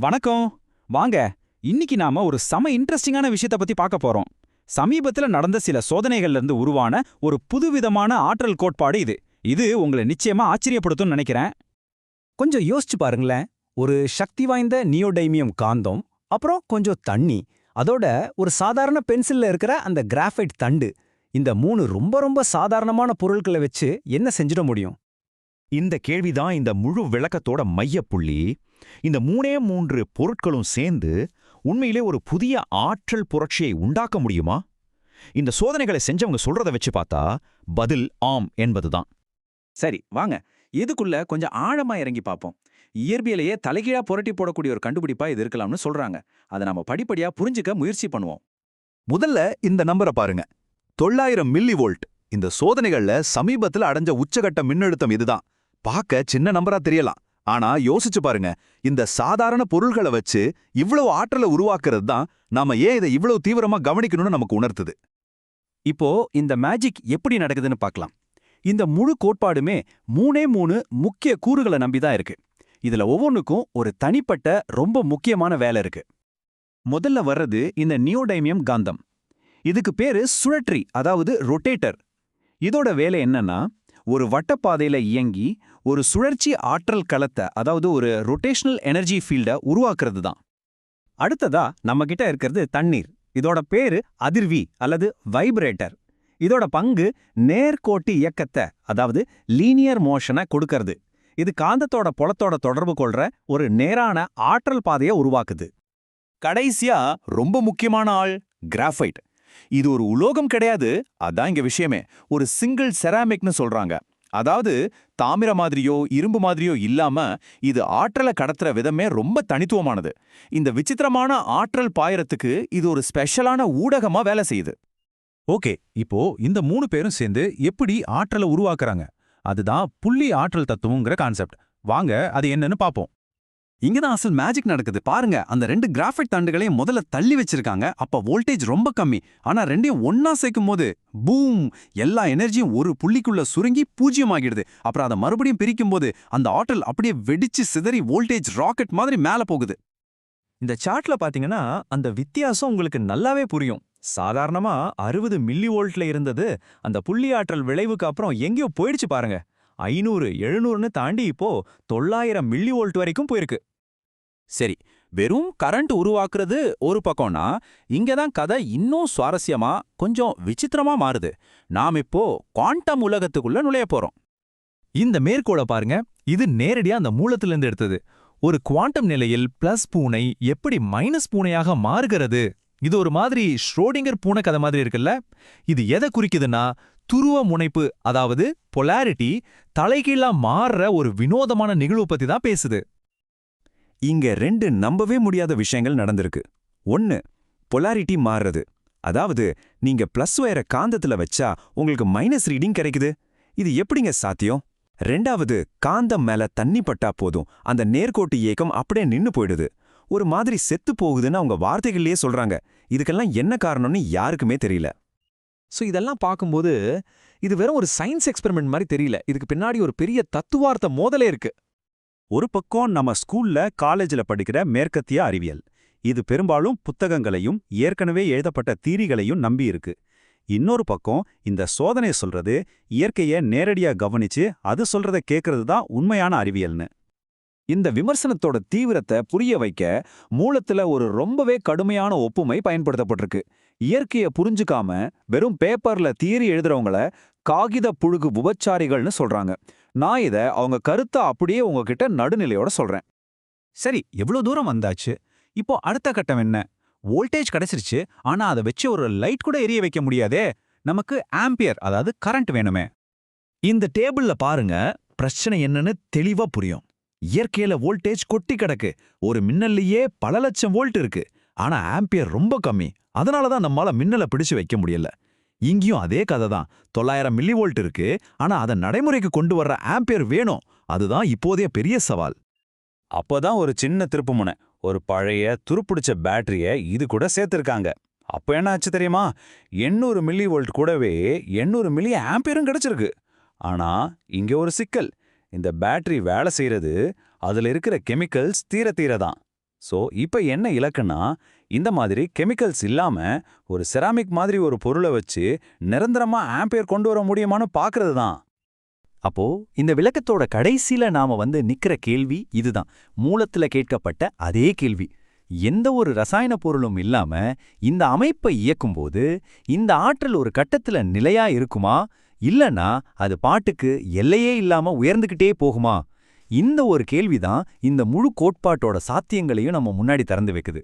வணக்கம். வாங்க இன்னைக்கு நாம ஒரு செம இன்ட்ரெஸ்டிங்கான விஷயத்த பத்தி பார்க்க போறோம். சமீபத்துல நடந்த சில சோதனைகள்ல இருந்து உருவான ஒரு புதுவிதமான ஆற்றல் கோட்பாடு இது. இது உங்களை நிச்சயமா ஆச்சரியப்படுத்தும்னு நினைக்கிறேன். கொஞ்சம் யோசிச்சு பாருங்களேன். ஒரு சக்தி வாய்ந்த நியோடைமியம் காந்தம் அப்புறம் கொஞ்சம் தண்ணி அதோட ஒரு சாதாரண பென்சில்ல இருக்கிற அந்த கிராஃபைட் தண்டு. இந்த மூணு ரொம்ப ரொம்ப சாதாரணமான பொருட்களை வச்சு என்ன செஞ்சிட முடியும்? இந்த கேள்விதான் இந்த முழு விளக்கத்தோட மையப்புள்ளி. இந்த மூணே மூன்று பொருட்களும் சேர்ந்து உண்மையிலே ஒரு புதிய ஆற்றல் புரட்சியை உண்டாக்க முடியுமா? இந்த சோதனைகளை செஞ்சவங்க சொல்றத வச்சு பார்த்தா பதில் ஆம் என்பதுதான். சரி வாங்க. இதுக்குள்ள கொஞ்சம் ஆழமா இறங்கி பார்ப்போம். இயற்பியலையே தலைகீழா புரட்டி போடக்கூடிய ஒரு கண்டுபிடிப்பா இது இருக்கலாம்னு சொல்றாங்க. அதை நம்ம படிப்படியா புரிஞ்சுக்க முயற்சி பண்ணுவோம். முதல்ல இந்த நம்பரை பாருங்க. தொள்ளாயிரம் மில்லி வோல்ட். இந்த சோதனைகள்ல சமீபத்துல அடைஞ்ச உச்சகட்ட மின்னழுத்தம் இதுதான். பார்க்க சின்ன நம்பரா தெரியலாம். ஆனா யோசிச்சு பாருங்க. இந்த சாதாரண பொருள்களை வச்சு இவ்வளவு ஆற்றலை உருவாக்குறது தான் நாம ஏன் இதை இவ்வளவு தீவிரமா கவனிக்கணும்னு நமக்கு உணர்த்துது. இப்போ இந்த மேஜிக் எப்படி நடக்குதுன்னு பார்க்கலாம். இந்த முழு கோட்பாடுமே மூணே மூணு முக்கிய கூறுகளை நம்பி தான் இருக்கு. இதுல ஒவ்வொன்றுக்கும் ஒரு தனிப்பட்ட ரொம்ப முக்கியமான வேலை இருக்கு. முதல்ல வர்றது இந்த நியோடைமியம் காந்தம். இதுக்கு பேரு சுழற்றி அதாவது ரொட்டேட்டர் இதோட வேலை என்னன்னா ஒரு வட்டப்பாதையில் இயங்கி ஒரு சுழற்சி ஆற்றல் களத்தை அதாவது ஒரு ரொட்டேஷனல் எனர்ஜி ஃபீல்டை உருவாக்குறது தான் அடுத்ததா நம்மகிட்ட இருக்கிறது தண்ணீர். இதோட பேரு அதிர்வி அல்லது வைப்ரேட்டர் இதோட பங்கு நேர்கோட்டு இயக்கத்தை அதாவது லீனியர் மோஷனை கொடுக்கறது. இது காந்தத்தோட புலத்தோட தொடர்பு கொள்ற ஒரு நேரான ஆற்றல் பாதையை உருவாக்குது. கடைசியா ரொம்ப முக்கியமான ஆள் கிராஃபைட் இது ஒரு உலோகம் கிடையாது அதான் இங்க விஷயமே. ஒரு சிங்கிள் செராமிக்னு சொல்றாங்க. அதாவது தாமிர மாதிரியோ இரும்பு மாதிரியோ இல்லாம இது ஆற்றலை கடத்துற விதமே ரொம்ப தனித்துவமானது. இந்த விசித்திரமான ஆற்றல் பாயறதுக்கு இது ஒரு ஸ்பெஷலான ஊடகமா வேலை செய்யுது. ஓகே இப்போ இந்த மூணு பேரும் சேர்ந்து எப்படி ஆற்றலை உருவாக்குறாங்க? அதுதான் புள்ளி ஆற்றல் தத்துவங்கிற கான்செப்ட் வாங்க அது என்னன்னு பாப்போம். இங்கதான் அசல் மேஜிக் நடக்குது. பாருங்க அந்த ரெண்டு கிராஃபைட் தண்டுகளையும் முதல்ல தள்ளி வச்சிருக்காங்க. அப்ப வோல்டேஜ் ரொம்ப கம்மி. ஆனா ரெண்டையும் ஒன்னா சேர்க்கும் போது பூம் எல்லா எனர்ஜியும் ஒரு புள்ளிக்குள்ள சுருங்கி பூஜ்ஜியமாகிடுது அப்புறம் அதை மறுபடியும் பிரிக்கும் போது அந்த ஆற்றல் அப்படியே வெடிச்சு சிதறி வோல்டேஜ் ராக்கெட் மாதிரி மேல போகுது. இந்த சார்ட்ல பாத்தீங்கன்னா அந்த வித்தியாசம் உங்களுக்கு நல்லாவே புரியும். சாதாரணமா அறுபது மில்லி வோல்ட்ல இருந்தது அந்த புள்ளி ஆற்றல் விளைவுக்கு அப்புறம் எங்கேயோ போயிடுச்சு பாருங்க. ஐநூறு எழுநூறுன்னு தாண்டி இப்போ தொள்ளாயிரம் மில்லி வோல்ட் வரைக்கும் போயிருக்கு. சரி வெறும் கரண்ட் உருவாக்குறது ஒரு பக்கம்னா இங்க தான் கதை இன்னும் சுவாரஸ்யமா கொஞ்சம் விசித்திரமா மாறுது. நாம் இப்போ குவாண்டம் உலகத்துக்குள்ள நுழைய போறோம். இந்த மேற்கோளை பாருங்க. இது நேரடியா அந்த மூலத்திலிருந்து எடுத்தது. ஒரு குவாண்டம் நிலையில் பிளஸ் பூனை எப்படி மைனஸ் பூனையாக மாறுகிறது? இது ஒரு மாதிரி ஷ்ரோடிங்கர் பூனை கதை மாதிரி இருக்குல்ல? இது எதை குறிக்குதுன்னா துருவ முனைப்பு அதாவது பொலாரிட்டி தலைகீழா மாறுற ஒரு வினோதமான நிகழ்வு பத்தி தான் பேசுது. இங்க ரெண்டு நம்பவே முடியாத விஷயங்கள் நடந்திருக்கு. ஒன்னு பொலாரிட்டி மாறுறது. அதாவது நீங்க பிளஸ் ஒயரை காந்தத்துல வச்சா உங்களுக்கு மைனஸ் ரீடிங் கிடைக்குது. இது எப்படிங்க சாத்தியம்? ரெண்டாவது காந்தம் மேல தண்ணி பட்டா போதும். அந்த நேர்கோட்டு இயக்கம் அப்படியே நின்னு போயிடுது. ஒரு மாதிரி செத்து போகுதுன்னு அவங்க வார்த்தைகள்லயே சொல்றாங்க. இதுக்கெல்லாம் என்ன காரணம்னு யாருக்குமே தெரியல. ஸோ இதெல்லாம் பார்க்கும்போது இது வெறும் ஒரு சயின்ஸ் எக்ஸ்பெரிமெண்ட் மாதிரி தெரியல. இதுக்கு பின்னாடி ஒரு பெரிய தத்துவார்த்த மோதலே இருக்கு. ஒரு பக்கம் நம்ம ஸ்கூல்ல காலேஜ்ல படிக்கிற மேற்கத்திய அறிவியல். இது பெரும்பாலும் புத்தகங்களையும் ஏற்கனவே எழுதப்பட்ட தீரிகளையும் நம்பி இருக்கு. இன்னொரு பக்கம் இந்த சோதனை சொல்றது இயற்கைய நேரடியா கவனிச்சு அது சொல்றத கேட்கறது தான் உண்மையான அறிவியல்னு. இந்த விமர்சனத்தோட தீவிரத்தை புரிய வைக்க மூலத்துல ஒரு ரொம்பவே கடுமையான ஒப்புமை பயன்படுத்தப்பட்டிருக்கு. இயற்கைய புரிஞ்சுக்காம வெறும் பேப்பர்ல தீரி எழுதுறவங்கள காகித புழுகு உபச்சாரிகள்னு சொல்றாங்க. நான் இத அவங்க கருத்தை அப்படியே உங்ககிட்ட நடுநிலையோட சொல்றேன். சரி எவ்வளோ தூரம் வந்தாச்சு? இப்போ அடுத்த கட்டம் என்ன? வோல்டேஜ் கிடைச்சிருச்சு ஆனா அதை வச்சு ஒரு லைட் கூட எரிய வைக்க முடியாதே. நமக்கு ஆம்பியர் அதாவது கரண்ட் வேணுமே. இந்த டேபிள்ல பாருங்க பிரச்சனை என்னன்னு தெளிவா புரியும். இயற்கையில வோல்டேஜ் கொட்டி கிடக்கு. ஒரு மின்னல்லையே பல லட்சம் வோல்ட் இருக்கு. ஆனா ஆம்பியர் ரொம்ப கம்மி. அதனால தான் நம்மால மின்னலை பிடிச்சு வைக்க முடியல. இங்கேயும் அதே கதை தான். தொள்ளாயிரம் மில்லி வோல்ட் இருக்கு. ஆனா அதை நடைமுறைக்கு கொண்டு வர்ற ஆம்பியர் வேணும். அதுதான் இப்போதைய பெரிய சவால். அப்போதான் ஒரு சின்ன திருப்புமுனை ஒரு பழைய துருப்பிடிச்ச பேட்டரிய இது கூட சேர்த்திருக்காங்க. அப்ப என்ன ஆச்சு தெரியுமா? எண்ணூறு மில்லி வோல்ட் கூடவே எண்ணூறு மில்லி ஆம்பியரும் கிடைச்சிருக்கு. ஆனா இங்க ஒரு சிக்கல். இந்த பேட்டரி வேலை செய்யறது அதுல இருக்கிற கெமிக்கல்ஸ் தீர தீர தான். சோ இப்ப என்ன இலக்குன்னா இந்த மாதிரி கெமிக்கல்ஸ் இல்லாம ஒரு செராமிக் மாதிரி ஒரு பொருளை வச்சு நிரந்தரமா ஆம்பியர் கொண்டு வர முடியுமான்னு பாக்குறது தான். அப்போ இந்த விளக்கத்தோட கடைசியில நாம வந்து நிக்கிற கேள்வி இதுதான். மூலத்துல கேட்கப்பட்ட அதே கேள்வி. எந்த ஒரு ரசாயன பொருளும் இல்லாம இந்த அமைப்பை இயக்கும்போது இந்த ஆற்றல் ஒரு கட்டத்துல நிலையா இருக்குமா? இல்லனா அது பாட்டுக்கு எல்லையே இல்லாம உயர்ந்துகிட்டே போகுமா? இந்த ஒரு கேள்விதான் இந்த முழு கோட்பாட்டோட சாத்தியங்களையும் நம்ம முன்னாடி திறந்து வைக்குது.